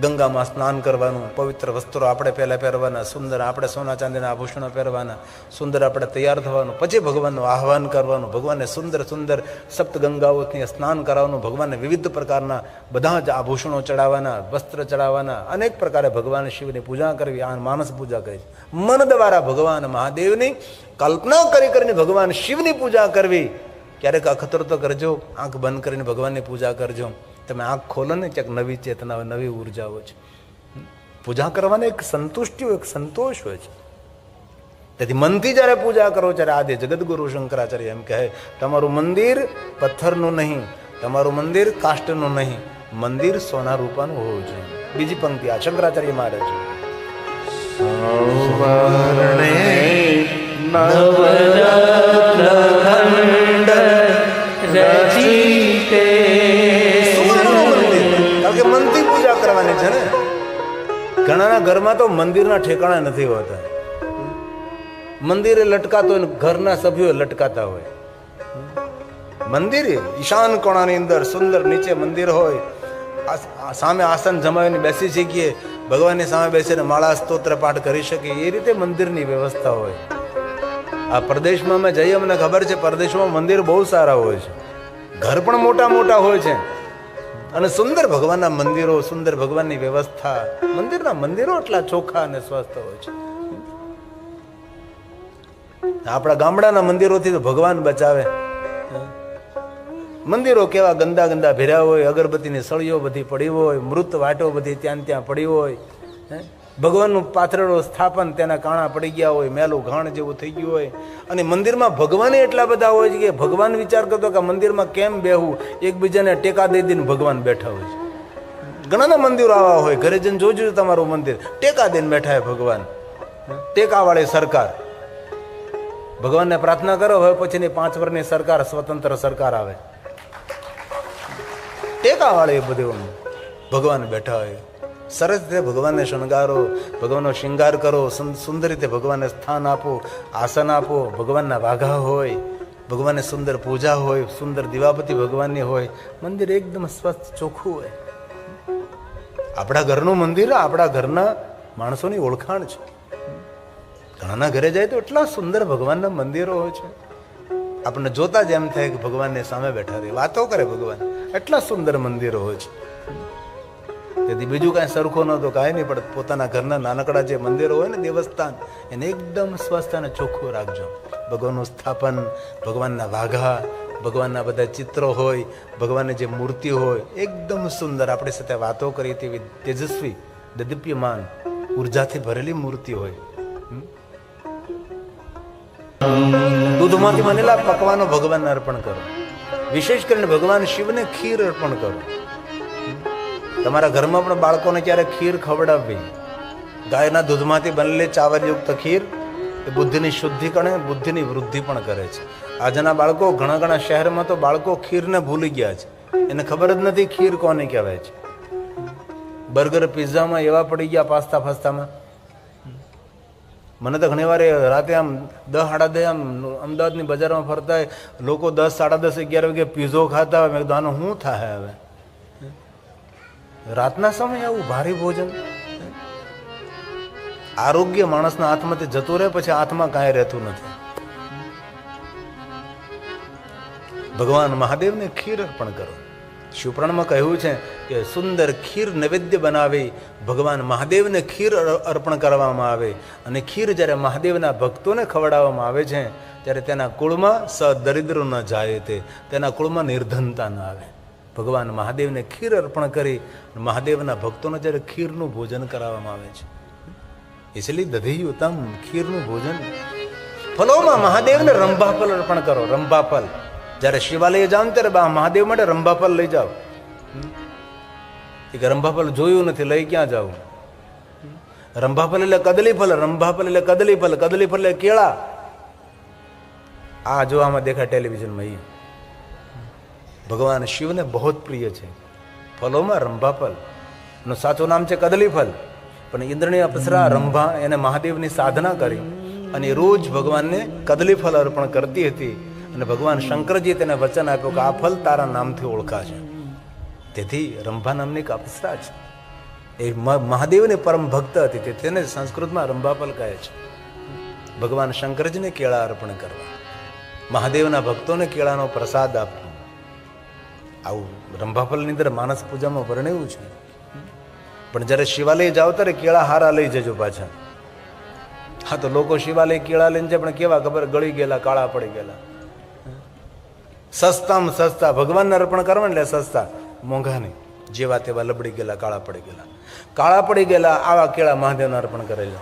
ગંગામાં સ્નાન કરવાનું, પવિત્ર વસ્ત્રો આપણે પહેલાં પહેરવાના, સુંદર આપણે સોના ચાંદીના આભૂષણો પહેરવાના, સુંદર આપણે તૈયાર થવાનું, પછી ભગવાનનું આહ્વાન કરવાનું, ભગવાનને સુંદર સુંદર સપ્ત ગંગાઓથી સ્નાન કરાવવાનું, ભગવાનને વિવિધ પ્રકારના બધા જ આભૂષણો ચડાવવાના, વસ્ત્ર ચડાવવાના, અનેક પ્રકારે ભગવાન શિવની પૂજા કરવી, આ માનસ પૂજા કરી. મન દ્વારા ભગવાન મહાદેવની કલ્પના કરી કરીને ભગવાન શિવની પૂજા કરવી. ક્યારેક અખતરો તો કરજો, આંખ બંધ કરીને ભગવાનની પૂજા કરજો. તમે આંખ ખોલો ને ક્યાંક નવી ચેતના હોય નવી ઉર્જાઓ છે. પૂજા કરવાની એક સંતુષ્ટિ હોય, એક સંતોષ હોય છે. તેથી મનથી જ્યારે પૂજા કરો, ત્યારે આદિ જગદગુરુ શંકરાચાર્ય એમ કહે, તમારું મંદિર પથ્થરનું નહીં, તમારું મંદિર કાષ્ટનું નહીં, મંદિર સોના રૂપાનું હોવું જોઈએ. બીજી પંક્તિ આ શંકરાચાર્ય મારે છે. ઘણાના ઘરમાં તો મંદિરના ઠેકાણા નથી હોતા. મંદિરે લટકાતો હોય ઘરના સભ્યો લટકાતા હોય. મંદિરે ઈશાન કોણાની અંદર સુંદર નીચે મંદિર હોય. સામે આસન જમાવીને બેસી શકીએ, ભગવાનની સામે બેસીને માળા સ્તોત્ર પાઠ કરી શકીએ, એ રીતે મંદિરની વ્યવસ્થા હોય. આ પ્રદેશમાં અમે જઈએ, અમને ખબર છે, પ્રદેશમાં મંદિર બહુ સારા હોય છે. ઘર પણ મોટા મોટા હોય છે. અને સુંદર ભગવાનના મંદિરો, સુંદર ભગવાનની વ્યવસ્થા. મંદિરના મંદિરો એટલા ચોખ્ખા અને સ્વસ્થ હોય છે. આપણા ગામડાના મંદિરોથી તો ભગવાન બચાવે. મંદિરો કેવા ગંદા ગંદા ભેર્યા હોય, અગરબત્તીની સળીઓ બધી પડી હોય, મૃત વાટો બધી ત્યાં ત્યાં પડી હોય. હે? ભગવાનનું પાથરેલું સ્થાપન તેના કાણા પડી ગયા હોય, મેલું ઘાણ જેવું થઈ ગયું હોય. અને મંદિરમાં ભગવાને એટલા બધા હોય છે કે ભગવાન વિચાર કરતો કે મંદિરમાં કેમ બેહવું એકબીજાને ટેકા દઈ દઈને ભગવાન બેઠા હોય છે. ઘણાના મંદિરો આવા હોય, ઘરે જઈને જોજો તમારું મંદિર. ટેકા દઈને બેઠા હોય ભગવાન. ટેકાવાળી સરકાર. ભગવાનને પ્રાર્થના કરો, હવે પછીની પાંચ વર્ષની સરકાર, સ્વતંત્ર સરકાર આવે. ટેકાવાળી બધું ભગવાન બેઠા હોય. સરસ રીતે ભગવાનને શણગારો, ભગવાનનો શૃંગાર કરો સુંદર રીતે ભગવાનને સ્થાન આપો, આસન આપો, ભગવાનના વાઘા હોય, ભગવાનને સુંદર પૂજા હોય, સુંદર દિવાપતિ ભગવાનની હોય, મંદિર એકદમ સ્વસ્થ, ચોખ્ખું હોય. આપણા ઘરનું મંદિર આપણા ઘરના માણસોની ઓળખાણ છે. ઘણાના ઘરે જાય તો એટલા સુંદર ભગવાનના મંદિરો હોય છે. આપણને જોતા જ એમ થાય કે ભગવાનને સામે બેઠા રહે વાતો કરે ભગવાન. એટલા સુંદર મંદિરો હોય છે. તેથી બીજું કાંઈ સરખું નહોતું કાંઈ નહીં, પણ પોતાના ઘરના નાનકડા જે મંદિરો હોય ને, દેવસ્થાન, એને એકદમ સ્વસ્થ અને ચોખ્ખું રાખજો. ભગવાનનું સ્થાપન, ભગવાનના વાઘા, ભગવાનના બધા ચિત્રો હોય, ભગવાનની જે મૂર્તિ હોય, એકદમ સુંદર. આપણી સાથે વાતો કરી તેવી તેજસ્વી, દદીપ્યમાન, ઉર્જાથી ભરેલી મૂર્તિ હોય? દૂધમાંથી બનેલા પકવાનો ભગવાનને અર્પણ કરો. વિશેષ કરીને ભગવાન શિવને ખીર અર્પણ કરો. તમારા ઘરમાં પણ બાળકોને ક્યારે ખીર ખવડાવવી? ગાયના દૂધમાંથી બનેલી ચાવરયુક્ત ખીર એ બુદ્ધિની શુદ્ધિ કરે બુદ્ધિની વૃદ્ધિ પણ કરે છે. આજના બાળકો ઘણા ઘણા શહેરમાં તો બાળકો ખીરને ભૂલી ગયા છે. એને ખબર જ નથી ખીર કોને કહેવાય છે. બર્ગર, પિઝામાં એવા પડી ગયા પાસ્તા ફાસ્તામાં. મને તો ઘણી વાર રાતે આમ દસ સાડા દસ આમ અમદાવાદની બજારમાં ફરતા લોકો દસ, સાડા દસ, અગિયાર વાગે પીઝો ખાતા હોય. મેં કીધું, આનું શું થાય હવે? રાતના સમયે આવું ભારે ભોજન? આરોગ્ય માણસના હાથમાંથી જતું રહે, પછી હાથમાં કાંઈ રહેતું નથી. ભગવાન મહાદેવને ખીર અર્પણ કરો. શિવપુરાણમાં કહ્યું છે કે, સુંદર ખીર નૈવેદ્ય બનાવી ભગવાન મહાદેવને ખીર અર- અર્પણ કરવામાં આવે. અને ખીર જ્યારે મહાદેવના ભક્તોને ખવડાવવામાં આવે છે, ત્યારે તેના કુળમાં સ દરિદ્ર ન જાય તે, તેના કુળમાં નિર્ધનતા ન આવે. ભગવાન મહાદેવને ખીર અર્પણ કરી મહાદેવના ભક્તોને જ્યારે ખીરનું ભોજન કરાવવામાં આવે છે. એટલે દધિયુતમ ખીરનું ભોજન. ફલોમાં મહાદેવને રંભાફલ અર્પણ કરો રંભાફલ જ્યારે શિવાલય જાઓ ત્યારે બા મહાદેવ માટે રંભાફલ લઈ જાઓ. કે રંભાફલ જોયું નથી, લઈ ક્યાં જાવું રંભાફલ એટલે કદલી ફલ રંભાફલ એટલે કદલી ફલ કદલી ફલ એટલે કેળા. આ જોવામાં દેખાય ટેલિવિઝનમાં એ ભગવાન શિવને બહુ જ પ્રિય છે. ફલોમાં રંભાફલ. નું સાચું નામ છે કદલી ફલ પણ ઇન્દ્રની અપ્સરા, રંભા એને મહાદેવની સાધના કરી અને રોજ ભગવાનને કદલી ફલ અર્પણ કરતી હતી અને ભગવાન શંકરજી તેને વચન આપ્યું કે આ ફલ તારા નામથી ઓળખાશે. તેથી રંભા નામની એક અપ્સરા છે. એ મહાદેવની પરમ ભક્ત હતી તે તેને સંસ્કૃતમાં રંભાફલ કહે છે. ભગવાન શંકરજીને કેળા અર્પણ કરવા. મહાદેવના ભક્તોને કેળાનો પ્રસાદ આપવો. આવું રંભાફલની અંદર માનસ પૂજામાં વર્ણવ્યું છે. પણ જ્યારે શિવાલય જાઓ ત્યારે કેળા હારા લઈ જજો પાછા. હા, તો લોકો શિવાલય કેળા લઈને જાય, પણ કેવા ખબર? ગળી ગયેલા, કાળા પડી ગયેલા. સસ્તામાં સસ્તા. ભગવાનને અર્પણ કરવા એટલે સસ્તા. મોંઘા નહીં. જેવા તેવા લબડી ગયેલા, કાળા પડી ગયેલા. કાળા પડી ગયેલા, આવા કેળા મહાદેવને અર્પણ કરેલા.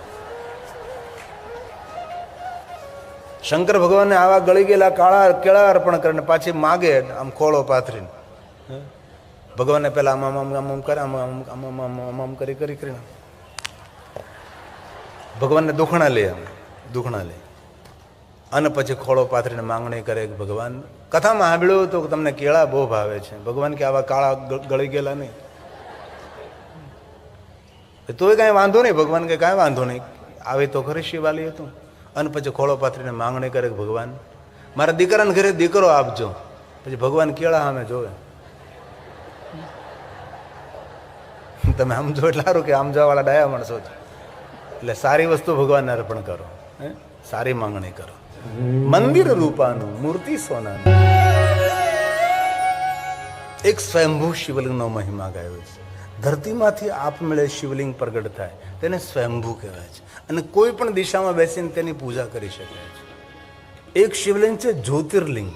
શંકર ભગવાનને આવા ગળી ગયેલા, કાળા કેળા અર્પણ કરીને પાછી માગે આમ ખોળો પાથરીને. ભગવાનને પેલા આમ આમ આમ આમ કરે આમ આમ આમ આમ આમ આમ કરી કરી ભગવાનને દુખણા લે આમ દુખણા લે અને પછી ખોળો પાથરીને માંગણી કરે કે ભગવાન કથામાં સાંભળ્યું કે તમને કેળા બહુ ભાવે છે ભગવાન કે આવા કાળા ગળી ગયેલા નહીં તોય કાંઈ વાંધો નહીં ભગવાન કે કાંઈ વાંધો નહીં આવે તો ખરી શિવાલી હતું અને પછી ખોળો પાથરીને માંગણી કરે કે ભગવાન મારા દીકરાને ઘરે દીકરો આપજો પછી ભગવાન કેળા સામે જોવે તમે સમજો એટલે સારું કે આમ જવાવાળા ડાયા માણસો છો. એટલે સારી વસ્તુ ભગવાનને અર્પણ કરો? સારી માંગણી કરો. મંદિર રૂપાનું, મૂર્તિ સોનાનું. એક સ્વયંભૂ શિવલિંગનો મહિમા ગાયો છે. ધરતીમાંથી આપમેળે શિવલિંગ પ્રગટ થાય, તેને સ્વયંભૂ કહેવાય છે. અને કોઈ પણ દિશામાં બેસીને તેની પૂજા કરી શકાય છે. એક શિવલિંગ છે જ્યોતિર્લિંગ,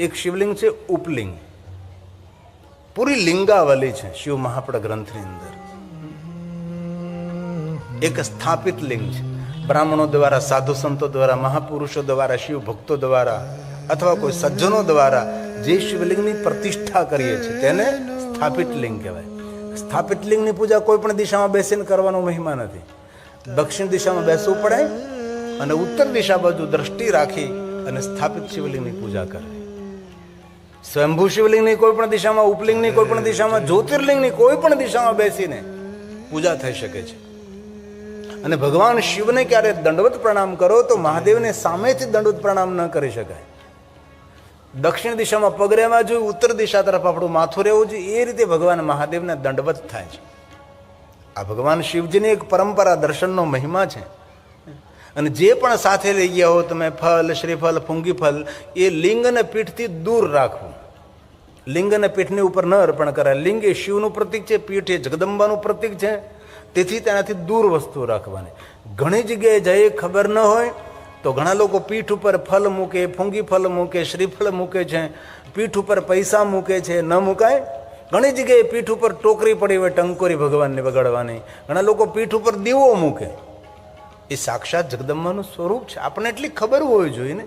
એક શિવલિંગ છે ઉપલિંગ. પૂરી લિંગાવલી છે શિવ મહાપડ ગ્રંથની અંદર. એક સ્થાપિત લિંગ છે. બ્રાહ્મણો દ્વારા, સાધુ સંતો દ્વારા, મહાપુરુષો દ્વારા, શિવ ભક્તો દ્વારા અથવા કોઈ સજ્જનો દ્વારા જે શિવલિંગની પ્રતિષ્ઠા કરીએ છીએ તેને સ્થાપિત લિંગ કહેવાય. સ્થાપિત લિંગની પૂજા કોઈ પણ દિશામાં બેસીને કરવાનો મહિમા નથી. દક્ષિણ દિશામાં બેસવું પડે અને ઉત્તર દિશા બાજુ દ્રષ્ટિ રાખી અને સ્થાપિત શિવલિંગની પૂજા કરવી. સ્વયંભૂ શિવલિંગની કોઈ પણ દિશામાં, ઉપલિંગની કોઈ પણ દિશામાં, જ્યોતિર્લિંગની કોઈ પણ દિશામાં બેસીને પૂજા થઈ શકે છે. અને ભગવાન શિવને ક્યારે દંડવત પ્રણામ કરો તો મહાદેવને સામેથી દંડવત પ્રણામ ન કરી શકાય. દક્ષિણ દિશામાં પગ રહેવા જોઈએ, ઉત્તર દિશા તરફ આપણું માથું રહેવું જોઈએ, એ રીતે ભગવાન મહાદેવને દંડવત થાય છે. આ ભગવાન શિવજીની એક પરંપરા, દર્શનનો મહિમા છે. અને જે પણ સાથે લઈ ગયા હો તમે ફલ શ્રીફળ ફૂંગી ફલ એ લિંગ પીઠથી દૂર રાખવું. લિંગ પીઠની ઉપર ન અર્પણ કરાય. લિંગ એ શિવનું પ્રતીક છે, પીઠ એ જગદંબાનું પ્રતીક છે. તેથી તેનાથી દૂર વસ્તુ રાખવાની. ઘણી જગ્યાએ જઈએ, ખબર ન હોય, તો ઘણા લોકો પીઠ ઉપર ફલ મૂકે ફૂંગી ફલ મૂકે, શ્રીફળ મૂકે છે, પીઠ ઉપર પૈસા મૂકે છે, ન મૂકાય. ઘણી જગ્યાએ પીઠ ઉપર ટોકરી પડી હોય, ટંકોરી ભગવાનને વગાડવાની. ઘણા લોકો પીઠ ઉપર દીવો મૂકે. એ સાક્ષાત જગદંબાનું સ્વરૂપ છે. આપણને એટલી ખબર હોવી જોઈએ ને.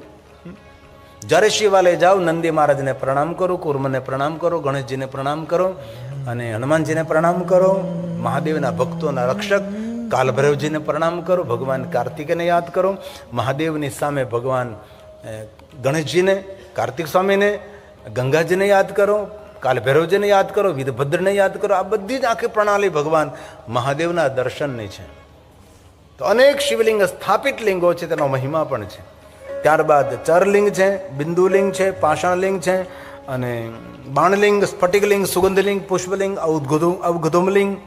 જ્યારે શિવાલય જાઓ, નંદી મહારાજને પ્રણામ કરો, કુર્મને પ્રણામ કરો, ગણેશજીને પ્રણામ કરો અને હનુમાનજીને પ્રણામ કરો, મહાદેવના ભક્તોના રક્ષક કાલભૈરવજીને પ્રણામ કરો, ભગવાન કાર્તિકને યાદ કરો, મહાદેવની સામે ભગવાન ગણેશજીને, કાર્તિક સ્વામીને, ગંગાજીને યાદ કરો, કાલભૈરવજીને યાદ કરો વીરભદ્રને યાદ કરો. આ બધી જ આખી પ્રણાલી ભગવાન મહાદેવના દર્શનની છે. તો અનેક શિવલિંગ સ્થાપિત લિંગો છે, તેનો મહિમા પણ છે. ત્યારબાદ ચરલિંગ છે, બિંદુલિંગ છે, પાષાણલિંગ છે, અને બાણલિંગ, સ્ફટિકલિંગ, સુગંધલિંગ, પુષ્પલિંગ અવગુધુ અવગુધુમલિંગ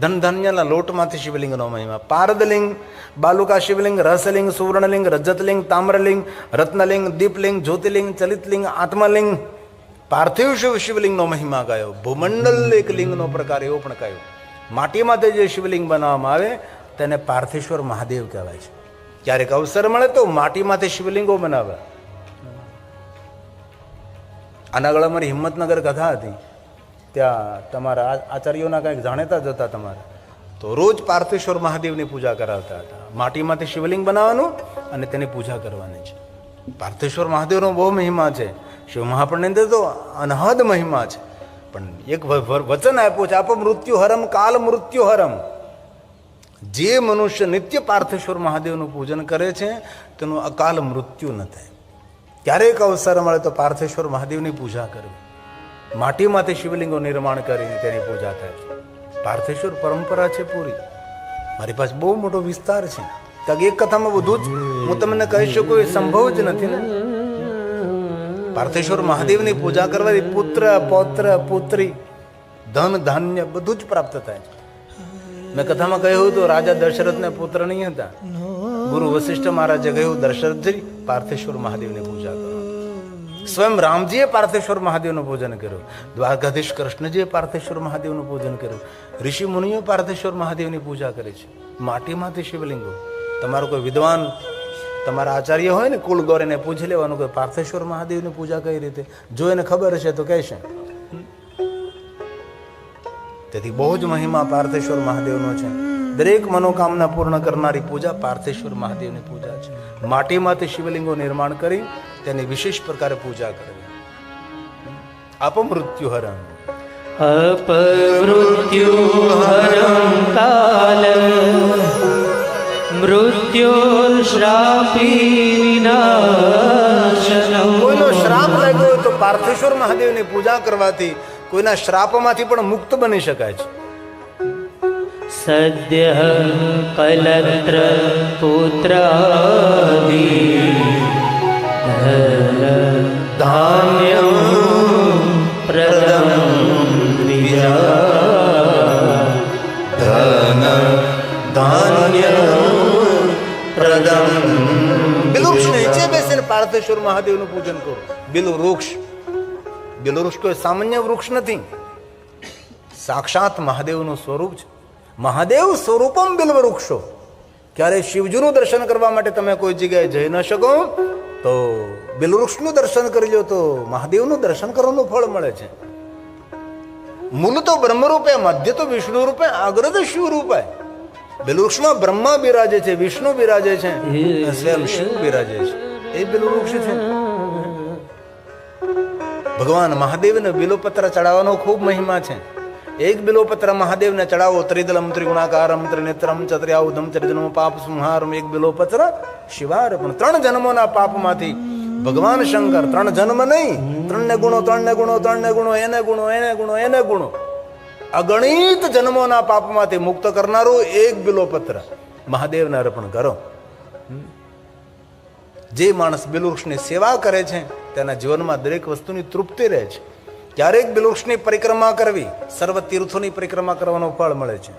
ધન ધાન્યના લોટમાંથી શિવલિંગનો મહિમા. પારદલિંગ, બાલુકા શિવલિંગ, રસલિંગ, સુવર્ણલિંગ, રજતલિંગ, તામ્રલિંગ, રત્નલિંગ, દીપલિંગ જ્યોતિલિંગ ચલિતલિંગ, આત્મલિંગ. પાર્થિવ શિવ શિવલિંગનો મહિમા ગાયો. ભૂમંડલ એક લિંગનો પ્રકાર એવો પણ કયો માટીમાંથી જે શિવલિંગ બનાવવામાં આવે તેને પાર્થેશ્વર મહાદેવ કહેવાય છે. ક્યારેક અવસર મળે તો માટીમાંથી શિવલિંગો બનાવે. આના આગળ અમારી હિંમતનગર કથા હતી. ત્યાં તમારા આચાર્યોના કંઈક જાણેતા જ હતા તમારે. તો રોજ પાર્થેશ્વર મહાદેવની પૂજા કરાવતા હતા. માટીમાંથી શિવલિંગ બનાવવાનું અને તેની પૂજા કરવાની છે. પાર્થેશ્વર મહાદેવનો બહુ મહિમા છે. શિવ મહાપણની અંદર તો અનહદ મહિમા છે. પણ એક વચન આપ્યું છે આપ મૃત્યુ હરમ કાલ મૃત્યુ હરમ જે મનુષ્ય નિત્ય પાર્થેશ્વર મહાદેવનું પૂજન કરે છે, તેનું અકાલ મૃત્યુ ન થાય. ક્યારેક અવસર મળે તો પાર્થેશ્વર મહાદેવની પૂજા કરવી. માટીમાંથી શિવલિંગો નિર્માણ કરીને તેની પૂજા થાય પાર્થેશ્વર પરંપરા છે પૂરી. મારી પાસે બહુ મોટો વિસ્તાર છે. કારણ એક કથામાં બધું જ હું તમને કહી શકું, એ સંભવ જ નથી ને. પાર્થેશ્વર મહાદેવની પૂજા કરવાથી પુત્ર, પૌત્ર, પુત્રી, ધન, ધાન્ય બધું જ પ્રાપ્ત થાય છે. મેં કથામાં કહ્યું હતું, રાજા દશરથને પુત્ર નહીં હતા. ગુરુ વશિષ્ઠ મહારાજે કહ્યું, દશરથજી, પાર્થેશ્વર મહાદેવની પૂજા કરો. સ્વયં રામજીએ પાર્થેશ્વર મહાદેવનું પૂજન કર્યું, દ્વારકાધીશ કૃષ્ણજીએ પાર્થેશ્વર મહાદેવનું પૂજન કર્યું, ઋષિ મુનિઓ પાર્થેશ્વર મહાદેવની પૂજા કરે છે. માટીમાંથી શિવલિંગો. તમારો કોઈ વિદ્વાન, તમારા આચાર્ય હોય ને કુલગોર એને પૂછી લેવાનું કે પાર્થેશ્વર મહાદેવની પૂજા કઈ રીતે? જો એને ખબર હશે તો કહેશે તેથી બહુ જ મહિમા પાર્થેશ્વર મહાદેવનો છે. દરેક મનોકામના પૂર્ણ કરનારી પૂજા પાર્થેશ્વર મહાદેવની પૂજા છે. માટીમાંથી શિવલિંગો નિર્માણ કરી તેની વિશેષ પ્રકારે પૂજા કરવી. અપમૃત્યુ હરમ અપમૃત્યુ હરમ કાલ. મૃત્યુ શ્રાપી કોઈનો શ્રાપ લાગ્યો તો પાર્થેશ્વર મહાદેવની પૂજા કરવાથી કોઈના શ્રાપમાંથી પણ મુક્ત બની શકાય છે સદ્ય કલત્ર પુત્ર ધાન્ય પ્રદમ ધન ધાન્ય પ્રદમ બિલુક્ષ નીચે બેસીને પાર્થેશ્વર મહાદેવનું પૂજન કરો બિલુ વૃક્ષ બિલુ વૃક્ષ કોઈ સામાન્ય વૃક્ષ નથી. સાક્ષાત મહાદેવનું સ્વરૂપ છે. મહાદેવ સ્વરૂપમ વૃક્ષો ક્યારે શિવજીનું દર્શન કરવા માટે તમે કોઈ જગ્યાએ જઈ ન શકો તો બિલવૃક્ષનું દર્શન કરી લો તો મહાદેવનું દર્શન કરવાનું ફળ મળે છે. મૂળ તો બ્રહ્મરૂપે મધ્ય તો વિષ્ણુ રૂપે અગ્ર તો શિવ રૂપે બિલવૃક્ષમાં બ્રહ્મા બિરાજે છે વિષ્ણુ બિરાજે છે સ્વયં શિવ બિરાજે છે. એ બિલવૃક્ષ છે. ભગવાન મહાદેવને બિલોપત્ર ચડાવવાનો ખૂબ મહિમા છે. એક બિલોપત્ર મહાદેવને ચડાવો, ત્રિદલમ ત્રિગુણાકારમ ત્રિનેત્રમ ચત્ર્યાઉદમ ત્રિજન્મ, પાપ, સંહારમ, એક બિલોપત્ર શિવાર્પણ ત્રણ જન્મોના પાપમાંથી ભગવાન શંકર, ત્રણ જન્મ નહીં, ત્રણને ગુણો ત્રણને ગુણો ત્રણને ગુણો, એને ગુણો એને ગુણો એને ગુણો. અગણિત જન્મોના પાપમાંથી મુક્ત કરનારું એક બિલોપત્ર મહાદેવને અર્પણ કરો. જે માણસ બિલવૃક્ષની સેવા કરે છે તેના જીવનમાં દરેક વસ્તુની તૃપ્તિ રહે છે. ક્યારેક બિલુવૃક્ષની પરિક્રમા કરવી સર્વ તીર્થોની પરિક્રમા કરવાનો ફળ મળે છે.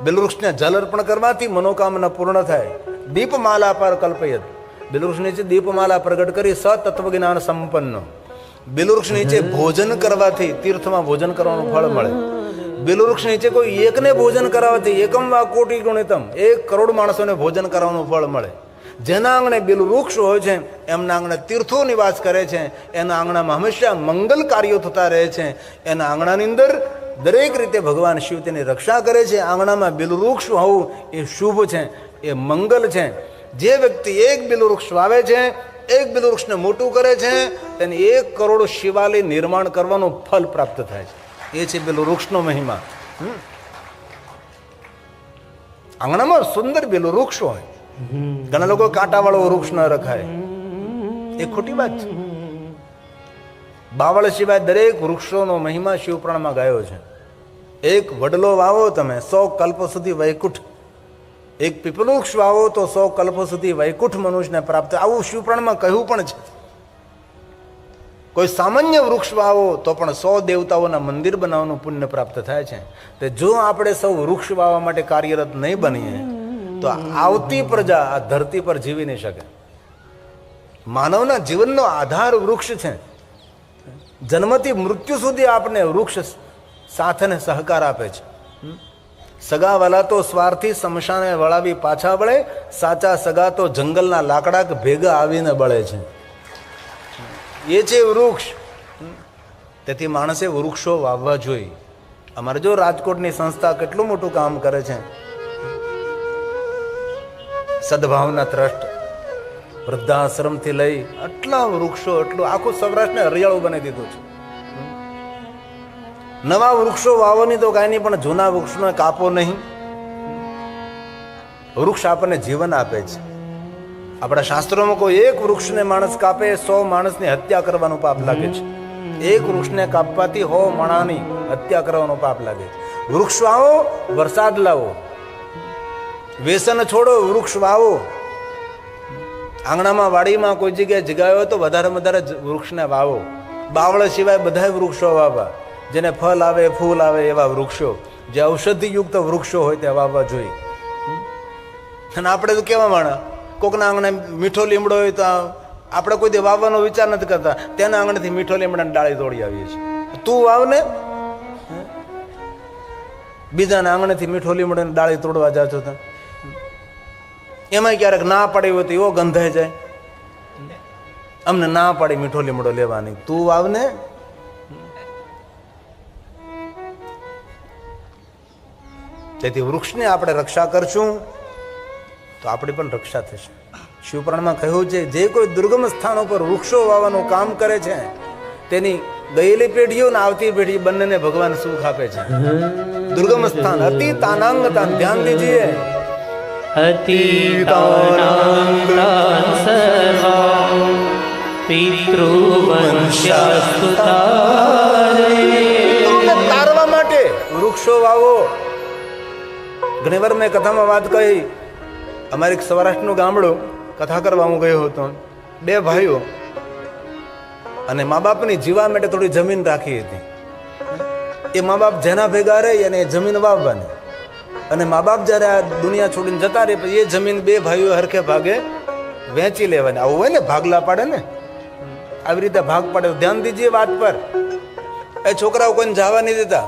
બિલવૃક્ષને જલ અર્પણ કરવાથી મનોકામના પૂર્ણ થાય. દીપમાલા પર કલ્પયત. બિલવૃક્ષ નીચે દીપમાલા પ્રગટ કરી સતત્વ જ્ઞાન સંપન્ન. બિલવૃક્ષ નીચે ભોજન કરવાથી તીર્થમાં ભોજન કરવાનું ફળ મળે. બિલવૃક્ષ નીચે કોઈ એકને ભોજન કરાવવાથી એકમ વા કોટી ગુણિતમ. એક કરોડ માણસોને ભોજન કરવાનું ફળ મળે. જેના આંગણે બિલ વૃક્ષ હોય છે, એમના આંગણે તીર્થો નિવાસ કરે છે, એના આંગણામાં હંમેશા મંગલ કાર્યો થતા રહે છે, એના આંગણાની અંદર દરેક રીતે ભગવાન શિવ તેની રક્ષા કરે છે, આંગણામાં બિલવૃક્ષ હોવું એ શુભ છે, એ મંગલ છે. જે વ્યક્તિ એક બિલવૃક્ષ વાવે છે, એક બિલવૃક્ષને મોટું કરે છે, તેને એક કરોડ શિવાલય નિર્માણ કરવાનું ફલ પ્રાપ્ત થાય છે. એ છે બિલવૃક્ષનો મહિમા. હમ. આંગણામાં સુંદર બિલવૃક્ષ હોય. ઘણા લોકો કાંટાવાળો વૃક્ષ ન રખાય. એ ખોટી વાત છે. બાવળ સિવાય દરેક વૃક્ષોનો મહિમા શિવપુરાણમાં ગાયો છે. એક વડલો વાવો તમે, સો કલ્પ સુધી વૈકુંઠ. એક પીપલવૃક્ષ વાવો તો સો કલ્પ સુધી વૈકુંઠ મનુષ્યને પ્રાપ્ત. આવું શિવપ્રાણમાં કહ્યું પણ છે. કોઈ સામાન્ય વૃક્ષ વાવો તો પણ સો દેવતાઓના મંદિર બનાવવાનું પુણ્ય પ્રાપ્ત થાય છે. તે જો આપણે સૌ વૃક્ષ વાવવા માટે કાર્યરત નહીં બનીએ તો આવતી પ્રજા આ ધરતી પર જીવી નહીં શકે. માનવના જીવનનો આધાર વૃક્ષ છે. જન્મથી મૃત્યુ સુધી આપને વૃક્ષ સાથ અને સહકાર આપે છે. સગા વાલા તો સ્વાર્થી સમશાને વળાવી પાછા વળે, સાચા સગા તો જંગલના લાકડા ભેગા આવીને બળે છે. એ છે વૃક્ષ. તેથી માણસે વૃક્ષો વાવવા જોઈએ. અમારે જો રાજકોટની સંસ્થા કેટલું મોટું કામ કરે છે. સદભાવના ટ્રસ્ટ વૃદ્ધાશ્રમથી લઈ આટલા વૃક્ષો એટલું આખું સૌરાષ્ટ્રને હરિયાળું બનાવી દીધું છે. નવા વૃક્ષો વાવવાની તો કાંઈ નહીં, પણ જૂના વૃક્ષને કાપો નહીં. વૃક્ષ આપણને જીવન આપે છે. આપણા શાસ્ત્રોમાં કોઈ એક વૃક્ષને માણસ કાપે સો માણસની હત્યા કરવાનું પાપ લાગે છે. એક વૃક્ષને કાપવાથી હો માણાની હત્યા કરવાનો પાપ લાગે છે. વૃક્ષ વાવો વરસાદ લાવો. વ્યસન છોડો, વૃક્ષ વાવો. આંગણામાં વાડીમાં કોઈ જગ્યાએ જગાયો હોય તો વધારે વધારે વૃક્ષને વાવો. બાવળ સિવાય બધા વૃક્ષો વાવવા. જેને ફલ આવે, ફૂલ આવે એવા વૃક્ષો. જે ઔષધિયુક્ત વૃક્ષો હોય તે વાવવા જોઈએ. અને આપણે તો કેવા માણા કોકના આંગણે મીઠો લીમડો હોય તો આપણે કોઈ દે વાવવાનો વિચાર નથી કરતા. તેના આંગણેથી મીઠો લીમડાની ડાળી તોડી આવીએ છીએ. તું વાવને ને. બીજાના આંગણેથી મીઠો લીમડાની ડાળી તોડવા જાજો તો? એમાંય ક્યારેક ના પડી હોય તો એવો ગંધાઈ જાય. અમને ના પાડી મીઠો લીમડો લેવાની. તું વાવને તેથી વૃક્ષને આપણે રક્ષા કરશું તો આપણી પણ રક્ષા થશે. શિવપુરાણમાં કહ્યું છે જે કોઈ દુર્ગમ સ્થાનો પર વૃક્ષો વાવવાનું કામ કરે છે તેની ગયેલી પેઢીઓ ને આવતી પેઢી બંનેને ભગવાન સુખ આપે છે. દુર્ગમ સ્થાન અતિ તાનાંગતા ધ્યાન દીજીએ. વૃક્ષો વાવો. ઘણી મેં કથામાં વાત કહી, અમારી સૌરાષ્ટ્રનું ગામડું કથા કરવા હું ગયો હતો. બે ભાઈઓ અને મા બાપની જીવા માટે થોડી જમીન રાખી હતી. એ મા બાપ જેના ભેગા રહી અને જમીન વાવવાની. અને મા બાપ જ્યારે આ દુનિયા છોડીને જતા રહે એ જમીન બે ભાઈઓ હરખે ભાગે વેચી લેવાની. આવું હોય ને, ભાગલા પાડે ને? આવી રીતે ભાગ પાડે. ધ્યાન દીજીએ વાત પર. એ છોકરાઓ કોઈને જવા નહીં દેતા.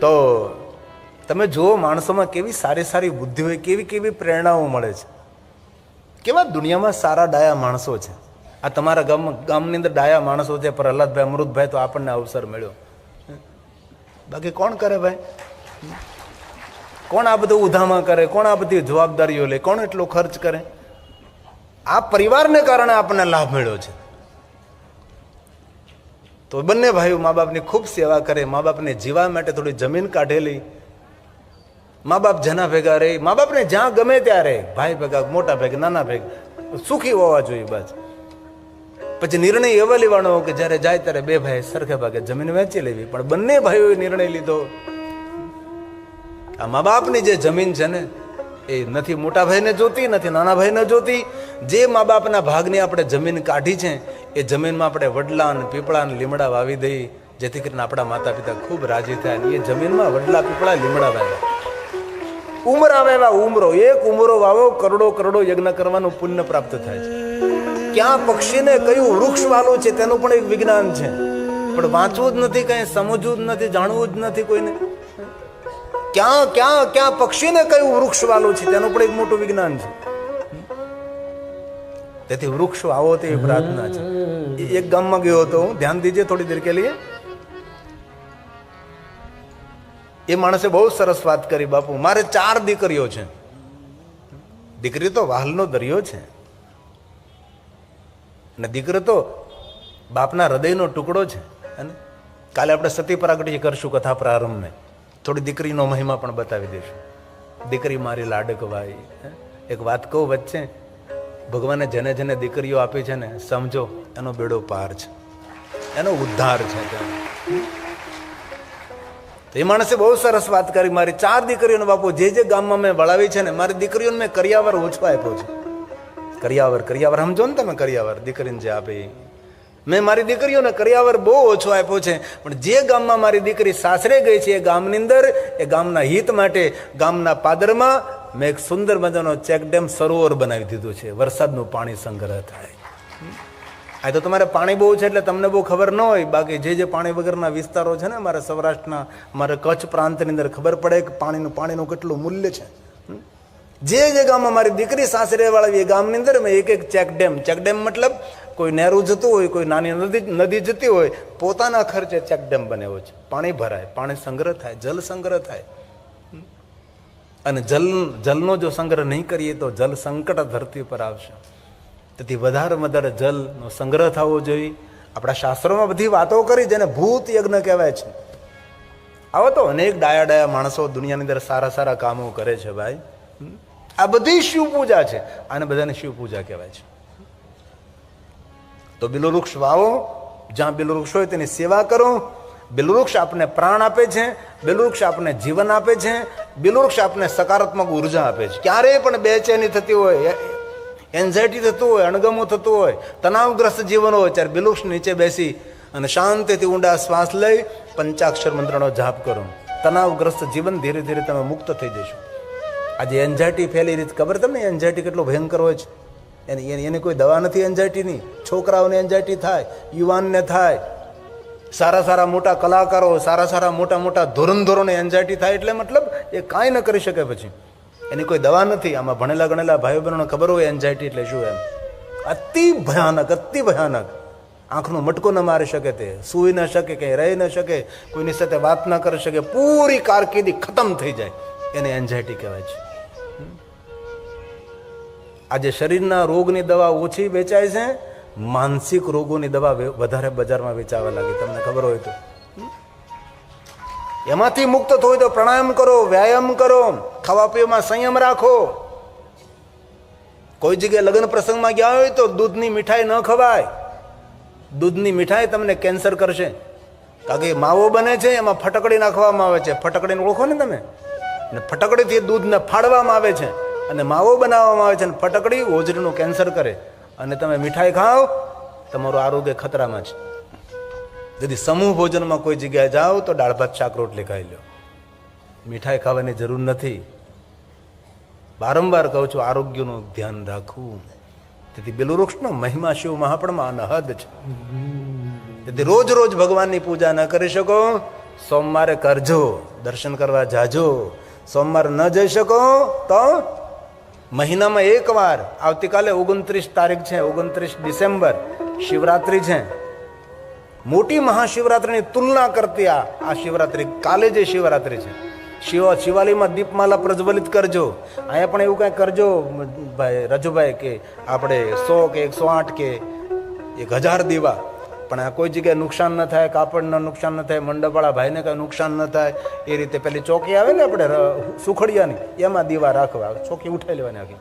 તો તમે જુઓ, માણસોમાં કેવી સારી સારી બુદ્ધિ હોય, કેવી કેવી પ્રેરણાઓ મળે છે. કેવા દુનિયામાં સારા ડાયા માણસો છે. આ તમારા ગામ ગામની અંદર ડાયા માણસો છે પ્રહલાદભાઈ અમૃતભાઈ તો આપણને અવસર મળ્યો. બાકી કોણ કરે ભાઈ? કોણ આ બધું ઉધામાં કરે? કોણ આ બધી જવાબદારીઓ લે? કોણ એટલો ખર્ચ કરે? આ પરિવારને કારણે આપણને લાભ મળ્યો છે. તો બંને ભાઈઓ મા બાપની ખૂબ સેવા કરે, મા બાપને જીવા માટે થોડી જમીન કાઢેલી. મા બાપ જના ભેગા રહે, મા બાપને જ્યાં ગમે ત્યાં રહે, ભાઈ ભેગા, મોટા ભેગા, નાના ભેગા, સુખી હોવા જોઈએ બસ. પછી નિર્ણય એવો લેવાનો કે જ્યારે જાય ત્યારે બે ભાઈ સરખે ભાગે જમીન વેચી લેવી. પણ બંને ભાઈઓએ નિર્ણય લીધો. આ મા બાપની જે જમીન છે ને, એ નથી મોટા ભાઈને જોતી, નથી નાના ભાઈને જોતી. જે મા બાપના ભાગની આપણે જમીન કાઢી છે, એ જમીનમાં આપણે વડલા અને પીપળા અને લીમડા વાવી દઈ, જેથી કરીને આપણા માતા પિતા ખૂબ રાજી થાય અને એ જમીનમાં વડલા, પીપળા, લીમડા વાવ્યા. ઉમર આવે એવા ઉમરો, એક ઉમરો વાવો કરોડો કરોડો યજ્ઞ કરવાનું પુણ્ય પ્રાપ્ત થાય છે. ક્યાં પક્ષીને કયું વૃક્ષ વાલું છે તેનું પણ એક વિજ્ઞાન છે. પણ વાંચવું જ નથી, કઈ સમજવું જ નથી, જાણવું જ નથી કોઈને. ક્યાં ક્યાં ક્યાં પક્ષીને કયું વૃક્ષ વાલું છે તેનું પણ એક મોટું વિજ્ઞાન છે. તેથી વૃક્ષ આવો તે પ્રાર્થના છે. એક ગામમાં ગયો હતો હું. ધ્યાન દીજે, થોડી દેર કે લીએ. એ માણસે બહુ સરસ વાત કરી, બાપુ, મારે ચાર દીકરીઓ છે. દીકરી તો વાહલનો દરિયો છે. અને દીકરો તો બાપના હૃદયનો ટુકડો છે. અને કાલે આપણે સતી પ્રાગટ્ય કરશું કથા પ્રારંભને. થોડી દીકરીનો મહિમા પણ બતાવી દઈશું. દીકરી મારી લાડકવાઈ? એક વાત કહું વચ્ચે, ભગવાને જેને જેને દીકરીઓ આપી છે ને, સમજો, એનો બેડો પાર છે. એનો ઉદ્ધાર છે તો એ માણસે બહુ સરસ વાત કરી, મારી ચાર દીકરીઓનો બાપુ જે જે ગામમાં મેં વળાવી છે ને, મારી દીકરીઓને મેં કર્યાવર ઓછો આપ્યો છે. કરિયાવર કરિયાવર સમજો ને તમે કરિયાવર, દીકરીને જે આપે મેં મારી દીકરીઓને કરિયાવર બહુ ઓછો આપ્યો છે, પણ જે ગામમાં મારી દીકરી સાસરે ગઈ છે એ ગામની અંદર, એ ગામના હિત માટે, ગામના પાદરમાં મેં એક સુંદર મજાનો ચેકડેમ સરોવર બનાવી દીધું છે, વરસાદનું પાણી સંગ્રહ થાય આ તો તમારે પાણી બહુ છે એટલે તમને બહુ ખબર ન હોય, બાકી જે જે પાણી વગરના વિસ્તારો છે ને મારા સૌરાષ્ટ્રના મારા કચ્છ પ્રાંતની અંદર ખબર પડે કે પાણીનું પાણીનું કેટલું મૂલ્ય છે? જે જે ગામમાં મારી દીકરી, સાસરે વાળવી એ ગામની અંદર મેં એક એક ચેક ડેમ. ચેક ડેમ મતલબ કોઈ નહેરું જતું હોય, કોઈ નાની નદી નદી જતી હોય, પોતાના ખર્ચે ચેક ડેમ બનાવ્યો છે. પાણી ભરાય, પાણી સંગ્રહ થાય, જલ સંગ્રહ થાય. અને જલ, જલનો જો સંગ્રહ નહીં કરીએ તો જલ સંકટ ધરતી પર આવશે. તેથી વધારે વધારે જલનો સંગ્રહ થવો જોઈએ. આપણા શાસ્ત્રોમાં બધી વાતો કરી જેને ભૂત યજ્ઞ કહેવાય છે. આવો તો અનેક ડાયા ડાયા માણસો દુનિયાની અંદર સારા સારા કામો કરે છે ભાઈ? આ બધી શિવ પૂજા છે. આને બધાને શિવ પૂજા કહેવાય છે. તો બિલવૃક્ષ વાવો, જ્યાં બિલવૃક્ષ હોય તેની સેવા કરો. બિલવૃક્ષ આપને પ્રાણ આપે છે, બિલવૃક્ષ આપને જીવન આપે છે, બિલવૃક્ષ આપને સકારાત્મક ઊર્જા આપે છે. ક્યારેય પણ બેચેની થતી હોય એન્ઝાયટી થતું હોય, અણગમો થતું હોય, તણાવગ્રસ્ત જીવન હોય, ત્યારે બિલવૃક્ષ નીચે બેસી અને શાંતિથી ઊંડા શ્વાસ લઈ પંચાક્ષર મંત્રનો જાપ કરો. તણાવગ્રસ્ત જીવન ધીરે ધીરે તમે મુક્ત થઈ જશો. આજે એન્ઝાયટી ફેલી રીત ખબર તમને એન્ઝાયટી કેટલો ભયંકર હોય છે? એની એની એની કોઈ દવા નથી એન્ઝાયટીની છોકરાઓને એન્ઝાયટી થાય, યુવાનને થાય. સારા સારા મોટા કલાકારો, સારા સારા મોટા મોટા ધોરણધોરોને એન્ઝાયટી થાય એટલે મતલબ એ કાંઈ ન કરી શકે પછી. એની કોઈ દવા નથી. આમાં ભણેલા ગણેલા ભાઈઓ બહેનોને ખબર હોય એન્ઝાયટી એટલે શું એમ? અતિ ભયાનક અતિ ભયાનક. આંખનો મટકો ન મારી શકે તે, સૂઈ ન શકે કંઈ રહી ન શકે, કોઈની સાથે વાત ન કરી શકે, પૂરી કારકિર્દી ખતમ થઈ જાય. એને એન્ઝાયટી કહેવાય છે. આજે શરીરના રોગની દવા ઓછી વેચાય છે, માનસિક રોગોની દવા વધારે બજારમાં વેચાવા લાગી. તમને ખબર હોય તો. એમાંથી મુક્ત થવું તો પ્રાણાયામ કરો, વ્યાયામ કરો, ખાવા પીવામાં સંયમ રાખો. કોઈ જગ્યાએ લગ્ન પ્રસંગમાં ગયા હોય તો દૂધની મીઠાઈ ન ખવાય. દૂધની મીઠાઈ તમને કેન્સર કરશે. કારણ કે માવો બને છે, એમાં ફટકડી નાખવામાં આવે છે. ફટકડીને ઓળખો ને તમે? ને ફટકડીથી દૂધને ફાડવામાં આવે છે. અને માવો બનાવવામાં આવે છે અને ફટકડી હોજરીનું કેન્સર કરે. અને તમે મીઠાઈ ખાઓ, તમારું આરોગ્ય ખતરામાં છે ଯଦି સમૂહ ભોજનમાં કોઈ જગ્યાએ જાઓ તો દાળ ભાત, શાક, રોટલી ખાઈ લો. મીઠાઈ ખાવાની જરૂર નથી. વારંવાર કહું છું, આરોગ્યનું ધ્યાન રાખવું. તેથી બેલુવૃક્ષનો મહિમા શિવ મહાપણમાં અનહદ છે. તેથી રોજ રોજ ભગવાનની પૂજા ન કરી શકો. સોમવારે કરજો, દર્શન કરવા જાજો. સોમવારે ન જઈ શકો તો મહિનામાં એકવાર, આવતીકાલે ઓગણત્રીસ તારીખ છે, ઓગણત્રીસ ડિસેમ્બર, શિવરાત્રિ છે. મોટી મહાશિવરાત્રિની તુલના કરતી આ આ શિવરાત્રિ, કાલે જે શિવરાત્રિ છે. શિવ, શિવાલયમાં દીપમાલા પ્રજ્વલિત કરજો. અહીંયા પણ એવું કાંઈ કરજો, ભાઈ, રજુભાઈ, કે આપણે સો કે એકસો આઠ કે એક હજાર દીવા. પણ આ કોઈ જગ્યાએ નુકસાન ન થાય, કાપડને નુકસાન ન થાય, મંડપવાળા ભાઈને કાંઈ નુકસાન ન થાય, એ રીતે પેલી ચોકી આવે ને આપણે સુખડિયાની, એમાં દીવા રાખવા ચોકી ઉઠાઈ લેવાની આખી.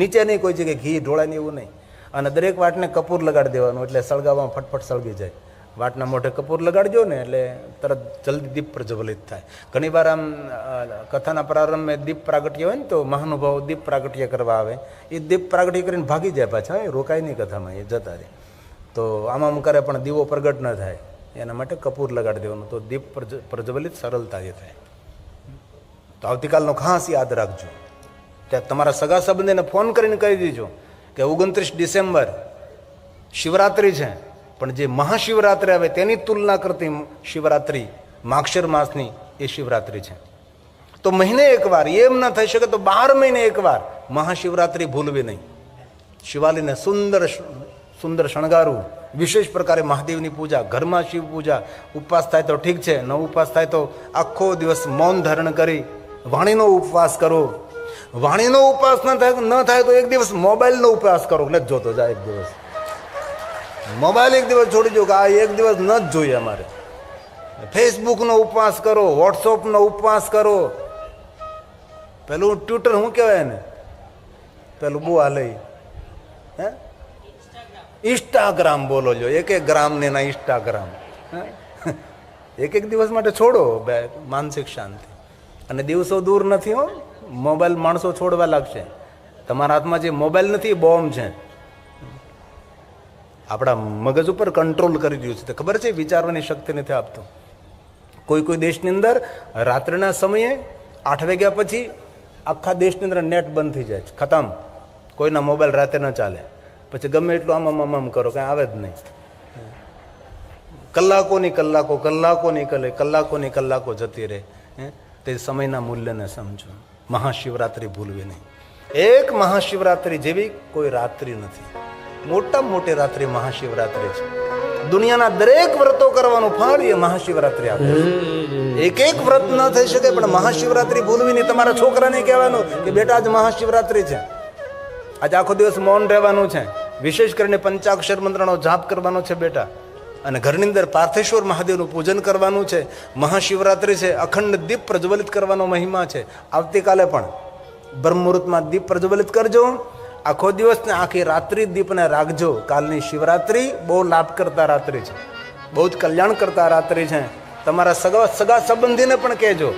નીચે નહીં કોઈ જગ્યાએ ઘી ઢોળાય એવું નહીં. અને દરેક વાટને કપૂર લગાડી દેવાનું, એટલે સળગાવવામાં ફટફટ સળગી જાય. વાટના મોઢે કપૂર લગાડજો ને, એટલે તરત જલ્દી દીપ પ્રજ્વલિત થાય. ઘણી વાર આમ કથાના પ્રારંભે દીપ પ્રાગટ્ય હોય ને, તો મહાનુભાવો દીપ પ્રાગટ્ય કરવા આવે. એ દીપ પ્રાગટ્ય કરીને ભાગી જાય પાછા, એ રોકાય નહીં કથામાં, એ જતા રહે. તો આમ આમ કરે પણ દીવો પ્રગટ ન થાય. એના માટે કપૂર લગાડી દેવાનું. તો દીપ પ્રજ- પ્રજ્વલિત સરળતાથી થાય. તો આવતીકાલનો ખાસ યાદ રાખજો. ત્યાં તમારા સગા સંબંધીને ફોન કરીને કહી દીજો કે ઓગણત્રીસ ડિસેમ્બર શિવરાત્રિ છે. પણ જે મહાશિવરાત્રિ આવે તેની તુલના કરતી શિવરાત્રિ માક્ષર માસની એ શિવરાત્રિ છે. તો મહિને એકવાર એમ ન થઈ શકે તો બાર મહિને એકવાર મહાશિવરાત્રિ ભૂલવી નહીં. શિવાલીને સુંદર સુંદર શણગારવું વિશેષ પ્રકારે મહાદેવની પૂજા, ઘરમાં શિવ પૂજા, ઉપવાસ થાય તો ઠીક છે, ન ઉપવાસ થાય તો આખો દિવસ મૌન ધારણ કરી વાણીનો ઉપવાસ કરો. વાણીનો ઉપવાસ ન થાય ન થાય તો એક દિવસ મોબાઈલનો ઉપવાસ કરો. નથી જોતો જાય એક દિવસ. મોબાઈલ એક દિવસ છોડી દો કે આ એક દિવસ ન જ જોઈએ અમારે. ફેસબુકનો ઉપવાસ કરો, વોટ્સઅપનો ઉપવાસ કરો. પેલું ટ્વિટર શું કહેવાય ને પેલું હાલે લઈ હે? ઇન્સ્ટાગ્રામ બોલો છો એક એક ગ્રામ ને એના ઇન્સ્ટાગ્રામ? એક એક દિવસ માટે છોડો બે માનસિક શાંતિ. અને દિવસો દૂર નથી હો. મોબાઈલ માણસો છોડવા લાગશે. તમારા હાથમાં જે મોબાઈલ નથી એ બોમ્બ છે. આપણા મગજ ઉપર કંટ્રોલ કરી રહ્યું છે. તો ખબર છે વિચારવાની શક્તિ નથી આપતું. કોઈ કોઈ દેશની અંદર રાત્રિના સમયે આઠ વાગ્યા પછી આખા દેશની અંદર નેટ બંધ થઈ જાય છે. ખતમ. કોઈના મોબાઈલ રાતે ન ચાલે. પછી ગમે એટલું આમ આમ આમ કરો, કાંઈ આવે જ નહીં. કલાકોની કલાકો, કલાકોની કલે, કલાકોની કલાકો જતી રહે? તે સમયના મૂલ્યને સમજો. મહાશિવરાત્રિ ભૂલવી નહીં. એક મહાશિવરાત્રિ જેવી કોઈ રાત્રિ નથી. મોટામાં મોટી રાત્રિ મહાશિવરાત્રિ છે. દુનિયાના દરેક વ્રતો કરવાનું ફળ એ મહાશિવરાત્રિ આપે એક એક વ્રત ન થઈ શકે પણ મહાશિવરાત્રિ ભૂલવી નહીં. તમારા છોકરાને કહેવાનું કે બેટા આજ મહાશિવરાત્રિ છે. આજે આખો દિવસ મૌન રહેવાનું છે. વિશેષ કરીને પંચાક્ષર મંત્રનો જાપ કરવાનો છે બેટા. અને ઘરની અંદર પાર્થેશ્વર મહાદેવનું પૂજન કરવાનું છે, મહાશિવરાત્રિ છે, અખંડ દીપ પ્રજ્વલિત કરવાનો મહિમા છે. આવતીકાલે પણ બ્રહ્મુહૂર્તમાં દીપ પ્રજ્વલિત કરજો. આખો દિવસ ને આખી રાત્રિ દીપને રાખજો. કાલની શિવરાત્રિ બહુ લાભ કરતા રાત્રિ છે. બહુ જ કલ્યાણ કરતા રાત્રિ છે. તમારા સગા સગા સંબંધીને પણ કહેજો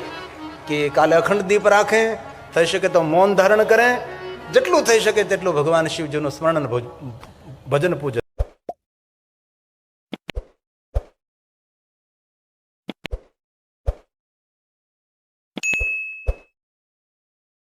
કે કાલે અખંડ દીપ રાખે. થઈ શકે તો મૌન ધારણ કરે. જેટલું થઈ શકે તેટલું ભગવાન શિવજીનું સ્મરણ ભજન પૂજન.